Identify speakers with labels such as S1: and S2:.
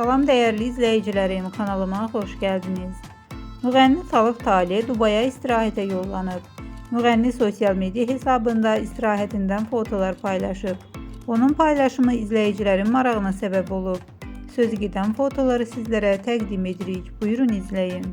S1: Salam dəyərli izləyicilərim, kanalıma xoş gəldiniz. Müğənni Salıq Talih Dubaya istirahətə yollanıb. Müğənni sosial media hesabında istirahətindən fotolar paylaşıb. Onun paylaşımı izləyicilərin marağına səbəb olub. Sözü gedən fotoları sizlərə təqdim edirik. Buyurun izləyin.